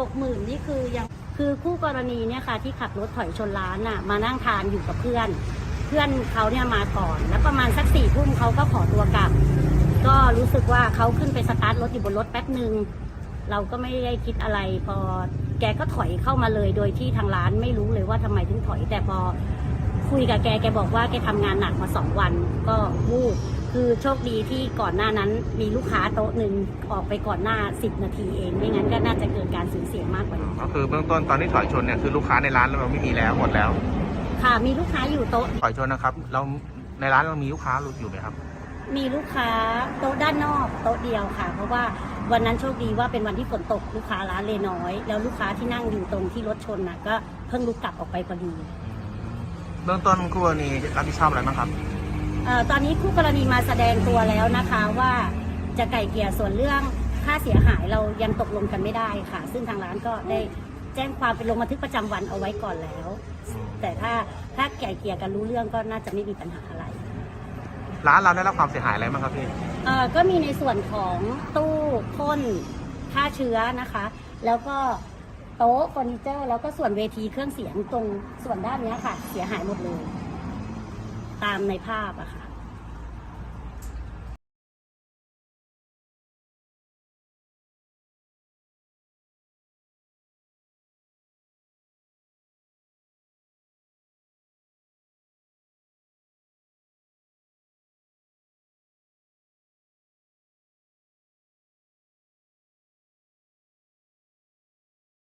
หกหมื่นนี่คือยังคือคู่กรณีเนี่ยค่ะที่ขับรถถอยชนร้านน่ะมานั่งทานอยู่กับเพื่อน เพื่อนเขาเนี่ยมาก่อน แล้วประมาณสักสี่ทุ่มเขาก็ขอตัวกลับ ก็รู้สึกว่าเขาขึ้นไปสตาร์ทรถอยู่บนรถแป๊บหนึ่งเราก็ไม่ได้คิดอะไรพอแกก็ถอยเข้ามาเลยโดยที่ทางร้านไม่รู้เลยว่าทำไมถึงถอยแต่พอ คุยกับแก แกบอกว่าแกทำงานหนักมาสองวัน ก็วูบคือโชคดีที่ก่อนหน้านั้นมีลูกค้าโต๊ะหนึ่งออกไปก่อนหน้า 10 นาทีเอง ไม่งั้นก็น่าจะเกิดการสูญเสียมากกว่านี้ก็คือเบื้องต้นตอนที่ถอยชนเนี่ยคือลูกค้าในร้านเราไม่มีแล้วหมดแล้ว ค่ะมีลูกค้าอยู่โต๊ะถอยชนนะครับ เราในร้านเรามีลูกค้าอยู่ไหมครับ มีลูกค้าโต๊ะด้านนอกโต๊ะเดียวค่ะ เพราะว่าวันนั้นโชคดีว่าเป็นวันที่ฝนตกลูกค้าร้านเลยน้อย แล้วลูกค้าที่นั่งอยู่ตรงที่รถชนน่ะก็เพิ่งลุกกลับออกไปพอดี เบื้องต้นคู่กรณีรับผิดชอบอะไรบ้างครับ เอ่อตอนนี้คู่กรณีมาแสดงตัวแล้วนะคะว่าจะไก่เกลี่ยส่วนเรื่องค่าเสียหายเรายังตกลงกันไม่ได้ค่ะ ซึ่งทางร้านก็ได้แจ้งความเป็นลงบันทึกประจำวันเอาไว้ก่อนแล้ว แต่ถ้าถ้าไก่เกลี่ยกันรู้เรื่องก็น่าจะไม่มีปัญหาอะไรร้านเราได้รับความเสียหายอะไรบ้างครับพี่ เอ่อก็มีในส่วนของตู้พ่นฆ่าเชื้อนะคะ แล้วก็ โต๊ะเฟอร์นิเจอร์แล้วก็ส่วนเวทีเครื่องเสียงตรงส่วนด้านนี้ค่ะ เสียหายหมดเลย ตามในภาพอะค่ะ